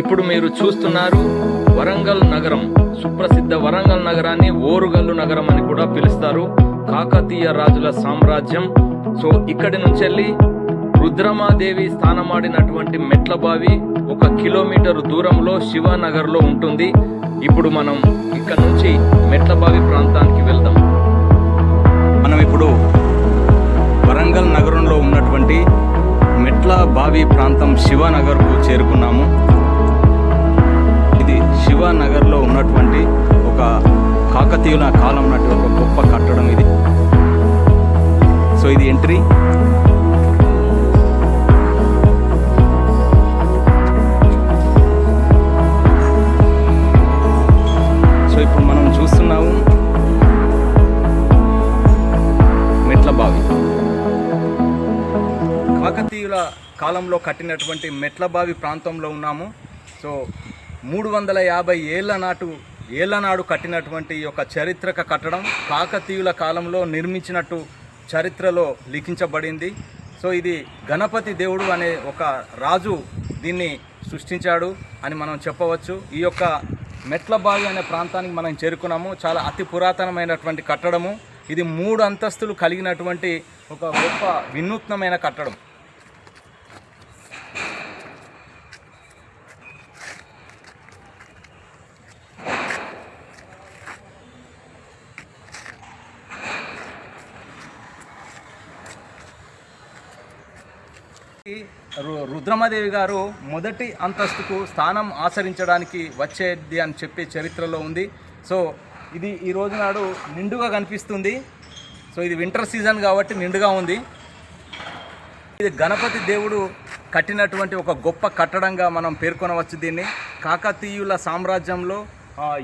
ఇప్పుడు మీరు చూస్తున్నారు వరంగల్ నగరం. సుప్రసిద్ధ వరంగల్ నగరాన్ని ఓరుగల్లు నగరం అని కూడా పిలుస్తారు. కాకతీయ రాజుల సామ్రాజ్యం. సో ఇక్కడి నుంచి వెళ్ళి రుద్రమాదేవి స్థానమాడినటువంటి మెట్ల బావి ఒక కిలోమీటర్ దూరంలో శివనగర్లో ఉంటుంది. ఇప్పుడు మనం ఇక్కడ నుంచి మెట్లబావి ప్రాంతానికి వెళ్దాం. మనం ఇప్పుడు వరంగల్ నగరంలో ఉన్నటువంటి మెట్ల బావి ప్రాంతం శివనగర్కు చేరుకున్నాము. ఇది శివనగర్లో ఉన్నటువంటి ఒక కాకతీయుల కాలం నాటి ఒక గొప్ప కట్టడం ఇది. సో ఇది ఎంట్రీ. సో ఇప్పుడు మనం చూస్తున్నాము మెట్ల బావి. కాకతీయుల కాలంలో కట్టినటువంటి మెట్ల బావి ప్రాంతంలో ఉన్నాము. సో మూడు వందల యాభై ఏళ్ళ నాటు ఏళ్ళ నాడు కట్టినటువంటి ఈ యొక్క చరిత్రక కట్టడం కాకతీయుల కాలంలో నిర్మించినట్టు చరిత్రలో లిఖించబడింది. సో ఇది గణపతి దేవుడు అనే ఒక రాజు దీన్ని సృష్టించాడు అని మనం చెప్పవచ్చు. ఈ యొక్క మెట్లబావి అనే ప్రాంతానికి మనం చేరుకున్నాము. చాలా అతి పురాతనమైనటువంటి కట్టడము. ఇది మూడు అంతస్తులు కలిగినటువంటి ఒక గొప్ప వినూత్నమైన కట్టడం. రుద్రమదేవి గారు మొదటి అంతస్తుకు స్థానం ఆచరించడానికి వచ్చేది అని చెప్పే చరిత్రలో ఉంది. సో ఇది ఈ రోజు నాడు నిండుగా కనిపిస్తుంది. సో ఇది వింటర్ సీజన్ కాబట్టి నిండుగా ఉంది. ఇది గణపతి దేవుడు కట్టినటువంటి ఒక గొప్ప కట్టడంగా మనం పేర్కొనవచ్చు దీన్ని. కాకతీయుల సామ్రాజ్యంలో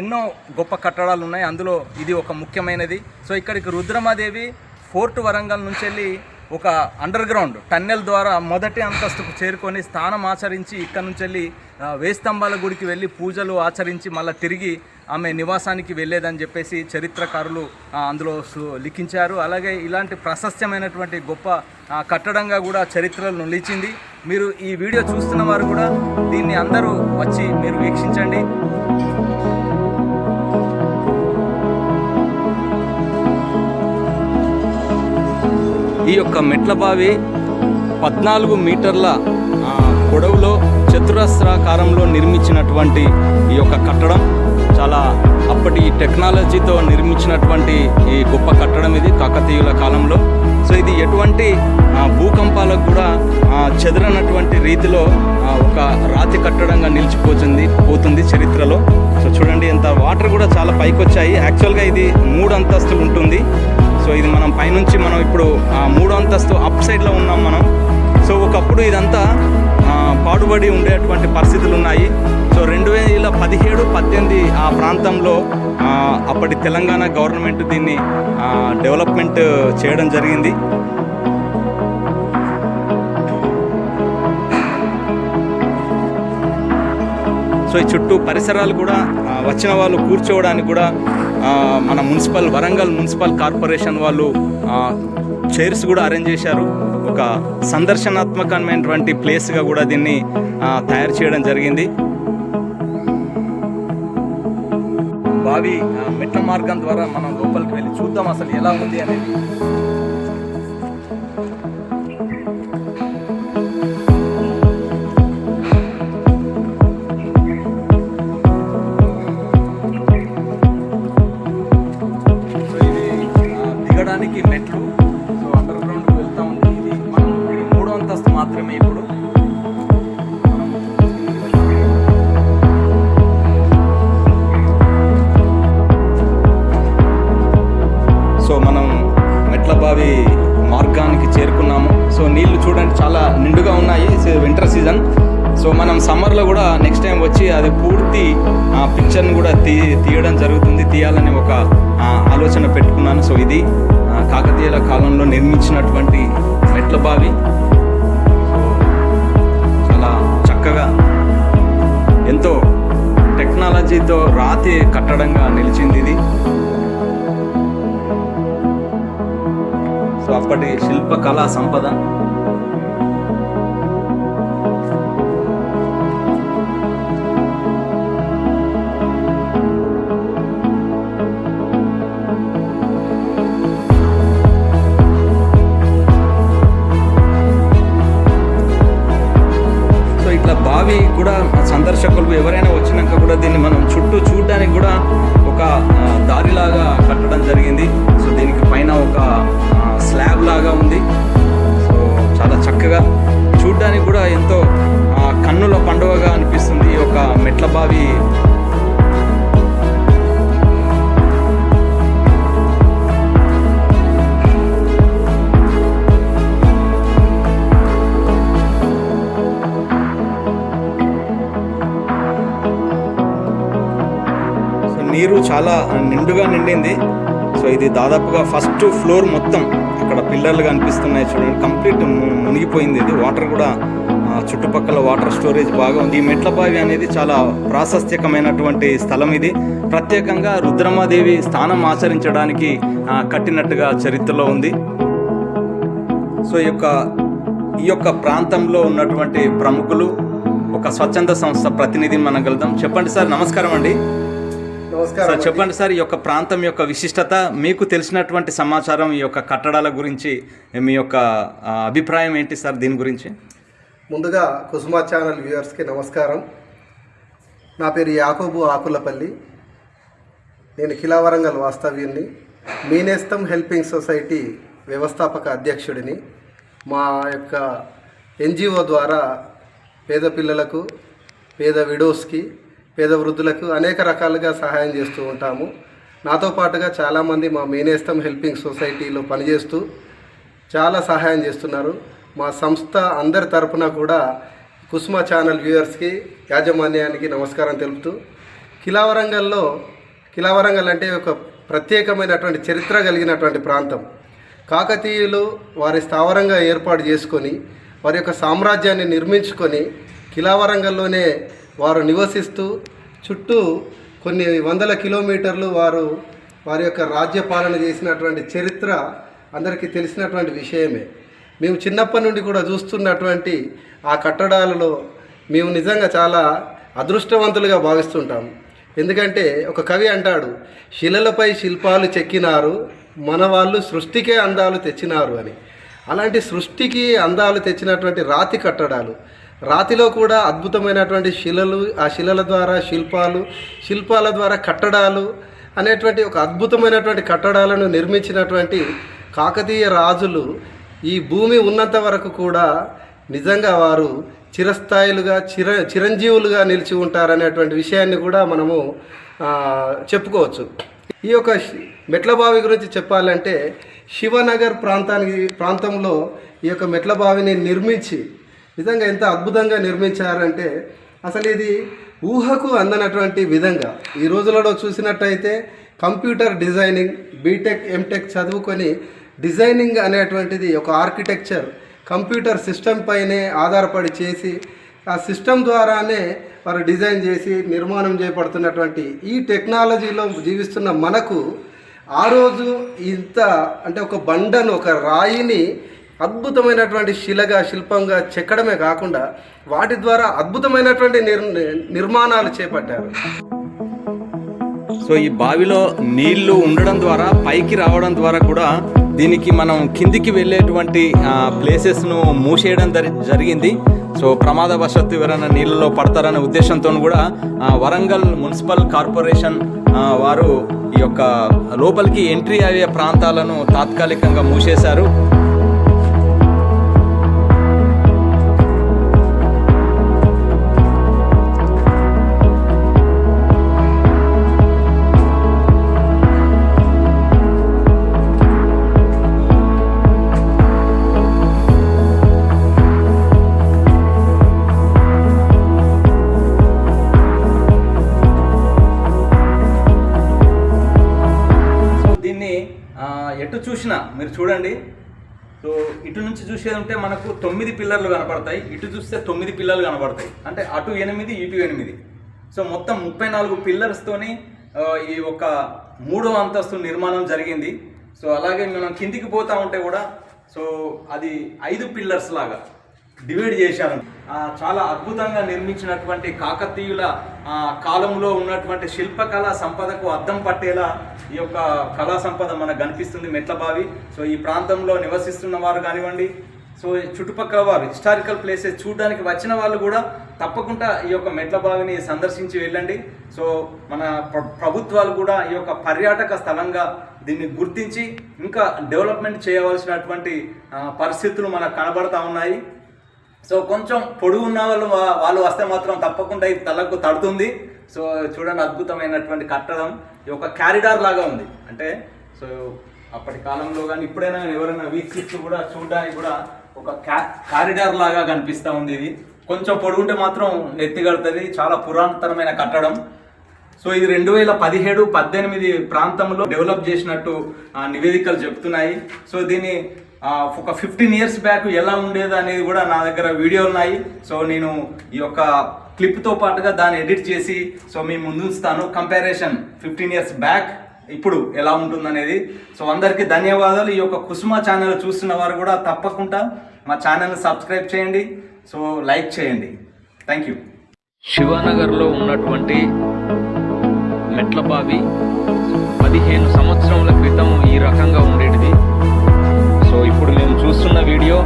ఎన్నో గొప్ప కట్టడాలు ఉన్నాయి. అందులో ఇది ఒక ముఖ్యమైనది. సో ఇక్కడికి రుద్రమాదేవి ఫోర్ట్ వరంగల్ నుంచి వెళ్ళి ఒక అండర్ గ్రౌండ్ టన్నెల్ ద్వారా మొదటి అంతస్తుకు చేరుకొని స్థానం ఆచరించి ఇక్కడ నుంచి వెళ్ళి వేస్తంభాల గుడికి వెళ్ళి పూజలు ఆచరించి మళ్ళీ తిరిగి ఆమె నివాసానికి వెళ్ళేదని చెప్పేసి చరిత్రకారులు అందులో సు- లిఖించారు. అలాగే ఇలాంటి ప్రశస్త్యమైనటువంటి గొప్ప కట్టడంగా కూడా చరిత్రలో నిలిచింది. మీరు ఈ వీడియో చూస్తున్న వారు కూడా దీన్ని అందరూ వచ్చి మీరు వీక్షించండి. ఈ యొక్క మెట్ల బావి పద్నాలుగు మీటర్ల పొడవులో చతురస్రాకారంలో నిర్మించినటువంటి ఈ యొక్క కట్టడం. చాలా అప్పటి టెక్నాలజీతో నిర్మించినటువంటి ఈ గొప్ప కట్టడం ఇది కాకతీయుల కాలంలో. సో ఇది ఎటువంటి భూకంపాలకు కూడా చెదరనటువంటి రీతిలో ఒక రాతి కట్టడంగా నిలిచిపోతుంది పోతుంది చరిత్రలో. సో చూడండి ఎంత వాటర్ కూడా చాలా పైకి వచ్చాయి యాక్చువల్గా ఇది మూడు అంతస్తులు ఉంటుంది. సో ఇది మనం పైనుంచి మనం ఇప్పుడు మూడు మూడో అంతస్తు అప్ సైడ్లో ఉన్నాం మనం. సో ఒకప్పుడు ఇదంతా పాడుబడి ఉండేటువంటి పరిస్థితులు ఉన్నాయి సో రెండు వేల పదిహేడు పద్దెనిమిది ఆ ప్రాంతంలో అప్పటి తెలంగాణ గవర్నమెంట్ దీన్ని డెవలప్మెంట్ చేయడం జరిగింది. సో ఈ చుట్టూ పరిసరాలు కూడా వచ్చిన వాళ్ళు కూర్చోవడానికి కూడా మన మున్సిపల్ వరంగల్ మున్సిపల్ కార్పొరేషన్ వాళ్ళు చైర్స్ కూడా అరేంజ్ చేశారు. ఒక సందర్శనాత్మకమైనటువంటి ప్లేస్గా కూడా దీన్ని తయారు చేయడం జరిగింది. బావి మెట్ల మార్గం ద్వారా మనం లోపలికి వెళ్ళి చూద్దాం అసలు ఎలా ఉంది అనేది. సమ్మర్లో కూడా నెక్స్ట్ టైం వచ్చి అది పూర్తి ఆ పిక్చర్ని కూడా తీ తీయడం జరుగుతుంది. తీయాలని ఒక ఆలోచన పెట్టుకున్నాను. సో ఇది కాకతీయుల కాలంలో నిర్మించినటువంటి మెట్ల బావి. చాలా చక్కగా ఎంతో టెక్నాలజీతో రాతి కట్టడంగా నిలిచింది ఇది. సో అప్పటి శిల్పకళా సంపద. కూడా సందర్శకులు ఎవరైనా వచ్చినాక కూడా దీన్ని మనం చుట్టూ చూడడానికి కూడా ఒక దారిలాగా కట్టడం జరిగింది. సో దీనికి పైన ఒక స్లాబ్ లాగా ఉంది. చాలా నిండుగా నిండింది. సో ఇది దాదాపుగా ఫస్ట్ ఫ్లోర్ మొత్తం అక్కడ పిల్లర్లు కనిపిస్తున్నాయి చూడండి. కంప్లీట్ మునిగిపోయింది ఇది. వాటర్ కూడా చుట్టుపక్కల వాటర్ స్టోరేజ్ బాగా ఉంది. ఈ మెట్ల బావి అనేది చాలా ప్రాశస్త్యకమైనటువంటి స్థలం ఇది. ప్రత్యేకంగా రుద్రమాదేవి స్థానం ఆచరించడానికి కట్టినట్టుగా చరిత్రలో ఉంది. సో ఈ యొక్క ఈ యొక్క ప్రాంతంలో ఉన్నటువంటి ప్రముఖులు ఒక స్వచ్ఛంద సంస్థ ప్రతినిధిని మనం కలుద్దాం. చెప్పండి సార్ నమస్కారం అండి. నమస్కారం సార్ చెప్పండి సార్ ఈ యొక్క ప్రాంతం యొక్క విశిష్టత మీకు తెలిసినటువంటి సమాచారం ఈ యొక్క కట్టడాల గురించి మీ యొక్క అభిప్రాయం ఏంటి సార్ దీని గురించి? ముందుగా కుసుమ ఛానల్ వ్యూవర్స్కి నమస్కారం. నా పేరు యాకోబు ఆకులపల్లి. నేను కిలావరంగల్ వాస్తవ్యుని మీనేస్తం హెల్పింగ్ సొసైటీ వ్యవస్థాపక అధ్యక్షుడిని. మా యొక్క ఎన్జిఓ ద్వారా పేద పిల్లలకు పేద విడోస్కి పేద వృద్ధులకు అనేక రకాలుగా సహాయం చేస్తూ ఉంటాము. నాతో పాటుగా చాలామంది మా మేనేస్తం హెల్పింగ్ సొసైటీలో పనిచేస్తూ చాలా సహాయం చేస్తున్నారు. మా సంస్థ అందరి తరపున కూడా కుసుమ ఛానల్ వ్యూవర్స్కి యాజమాన్యానికి నమస్కారం తెలుపుతూ కిలావరంగల్లో కిలావరంగల్ అంటే ఒక ప్రత్యేకమైనటువంటి చరిత్ర కలిగినటువంటి ప్రాంతం. కాకతీయులు వారి స్థావరంగా ఏర్పాటు చేసుకొని వారి యొక్క సామ్రాజ్యాన్ని నిర్మించుకొని కిలావరంగల్లోనే వారు నివసిస్తూ చుట్టూ కొన్ని వందల కిలోమీటర్లు వారు వారి యొక్క రాజ్య పాలన చేసినటువంటి చరిత్ర అందరికీ తెలిసినటువంటి విషయమే. మేము చిన్నప్పటి నుండి కూడా చూస్తున్నటువంటి ఆ కట్టడాలలో మేము నిజంగా చాలా అదృష్టవంతులుగా భావిస్తుంటాం. ఎందుకంటే ఒక కవి అంటాడు శిలలపై శిల్పాలు చెక్కినారు మన వాళ్ళు సృష్టికే అందాలు తెచ్చినారు అని. అలాంటి సృష్టికి అందాలు తెచ్చినటువంటి రాతి కట్టడాలు రాతిలో కూడా అద్భుతమైనటువంటి శిలలు ఆ శిలల ద్వారా శిల్పాలు శిల్పాల ద్వారా కట్టడాలు అనేటువంటి ఒక అద్భుతమైనటువంటి కట్టడాలను నిర్మించినటువంటి కాకతీయ రాజులు ఈ భూమి ఉన్నంత వరకు కూడా నిజంగా వారు చిరస్థాయిలుగా చిర చిరంజీవులుగా నిలిచి ఉంటారనేటువంటి విషయాన్ని కూడా మనము చెప్పుకోవచ్చు. ఈ యొక్క మెట్లబావి గురించి చెప్పాలంటే శివనగర్ ప్రాంతానికి ప్రాంతంలో ఈ యొక్క మెట్లబావిని నిర్మించి నిజంగా ఎంత అద్భుతంగా నిర్మించారంటే అసలు ఇది ఊహకు అందనటువంటి విధంగా. ఈ రోజులలో చూసినట్టయితే కంప్యూటర్ డిజైనింగ్ బీటెక్ ఎంటెక్ చదువుకొని డిజైనింగ్ అనేటువంటిది ఒక ఆర్కిటెక్చర్. కంప్యూటర్ సిస్టమ్ పైనే ఆధారపడి చేసి ఆ సిస్టమ్ ద్వారానే వారు డిజైన్ చేసి నిర్మాణం చేయబడుతున్నటువంటి ఈ టెక్నాలజీలో జీవిస్తున్న మనకు ఆ రోజు ఇంత అంటే ఒక బండను ఒక రాయిని అద్భుతమైనటువంటి శిలగా శిల్పంగా చెక్కడమే కాకుండా వాటి ద్వారా అద్భుతమైనటువంటి నిర్ నిర్మాణాలు చేపట్టారు. సో ఈ బావిలో నీళ్ళు ఉండడం ద్వారా పైకి రావడం ద్వారా కూడా దీనికి మనం కిందికి వెళ్ళేటువంటి ప్లేసెస్ను మూసేయడం జరి జరిగింది. సో ప్రమాదవశత్తు ఎవరైనా నీళ్ళలో పడతారనే ఉద్దేశంతో కూడా వరంగల్ మున్సిపల్ కార్పొరేషన్ వారు ఈ యొక్క లోపలికి ఎంట్రీ అయ్యే ప్రాంతాలను తాత్కాలికంగా మూసేశారు. ఎటు మీరు చూడండి. సో ఇటు నుంచి చూసేది ఉంటే మనకు తొమ్మిది పిల్లర్లు కనపడతాయి ఇటు చూస్తే తొమ్మిది పిల్లర్లు కనపడతాయి. అంటే అటు ఎనిమిది ఇటు ఎనిమిది. సో మొత్తం ముప్పై నాలుగు పిల్లర్స్తోని ఈ ఒక మూడో అంతస్తు నిర్మాణం జరిగింది. సో అలాగే మనం కిందికి పోతా ఉంటే కూడా సో అది ఐదు పిల్లర్స్ లాగా డివైడ్ చేశారు. చాలా అద్భుతంగా నిర్మించినటువంటి కాకతీయుల కాలంలో ఉన్నటువంటి శిల్పకళ సంపదకు అద్దం పట్టేలా ఈ యొక్క కళా సంపద మనకు కనిపిస్తుంది మెట్లబావి. సో ఈ ప్రాంతంలో నివసిస్తున్న వారు కానివ్వండి సో చుట్టుపక్కల వారు హిస్టారికల్ ప్లేసెస్ చూడడానికి వచ్చిన వాళ్ళు కూడా తప్పకుండా ఈ యొక్క మెట్ల బావిని సందర్శించి వెళ్ళండి. సో మన ప్రభుత్వాలు కూడా ఈ యొక్క పర్యాటక స్థలంగా దీన్ని గుర్తించి ఇంకా డెవలప్మెంట్ చేయవలసినటువంటి పరిస్థితులు మనకు కనబడతా ఉన్నాయి. సో కొంచెం పొడుగున్న వాళ్ళు వాళ్ళు వస్తే మాత్రం తప్పకుండా ఇది తలకు తడుతుంది. సో చూడండి అద్భుతమైనటువంటి కట్టడం ఇది ఒక క్యారిడార్ లాగా ఉంది. అంటే సో అప్పటి కాలంలో కానీ ఇప్పుడైనా ఎవరైనా వీక్షిస్తూ కూడా చూడడానికి కూడా ఒక క్యా కారిడార్ లాగా కనిపిస్తూ ఉంది ఇది. కొంచెం పొడుగుంటే మాత్రం నెత్తిగడుతుంది చాలా పురాతనమైన కట్టడం. సో ఇది రెండు వేల పదిహేడు పద్దెనిమిది ప్రాంతంలో డెవలప్ చేసినట్టు నివేదికలు చెప్తున్నాయి. సో దీన్ని ఒక ఫిఫ్టీన్ ఇయర్స్ బ్యాక్ ఎలా ఉండేది అనేది కూడా నా దగ్గర వీడియోలు ఉన్నాయి. సో నేను ఈ యొక్క క్లిప్తో పాటుగా దాన్ని ఎడిట్ చేసి సో మీ ముందు ఉంచుతాను కంపారిజన్ ఫిఫ్టీన్ ఇయర్స్ బ్యాక్ ఇప్పుడు ఎలా ఉంటుందనేది. సో అందరికీ ధన్యవాదాలు. ఈ యొక్క కుసుమ ఛానల్ చూస్తున్న వారు కూడా తప్పకుండా మా ఛానల్ని సబ్స్క్రైబ్ చేయండి. సో లైక్ చేయండి. థ్యాంక్ యూ శివానగర్లో ఉన్నటువంటి మెట్లబావి పదిహేను సంవత్సరముల క్రితం ఈ రకంగా ఉండేటిది. సో ఇప్పుడు మేము చూస్తున్న వీడియో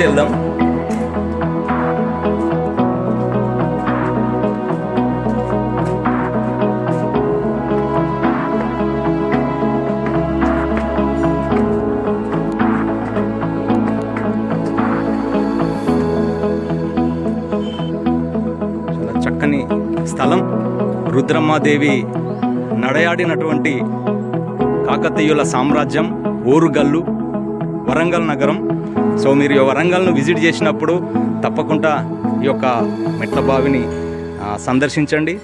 ఇప్పుడు వెళ్దాం చక్కని స్థలం. రుద్రమ్మాదేవి నడయాడినటువంటి కాకతీయుల సామ్రాజ్యం ఓరుగల్లు వరంగల్ నగరం. సో మీరు ఈ వరంగల్ను విజిట్ చేసినప్పుడు తప్పకుండా ఈ యొక్క మెట్ల బావిని సందర్శించండి.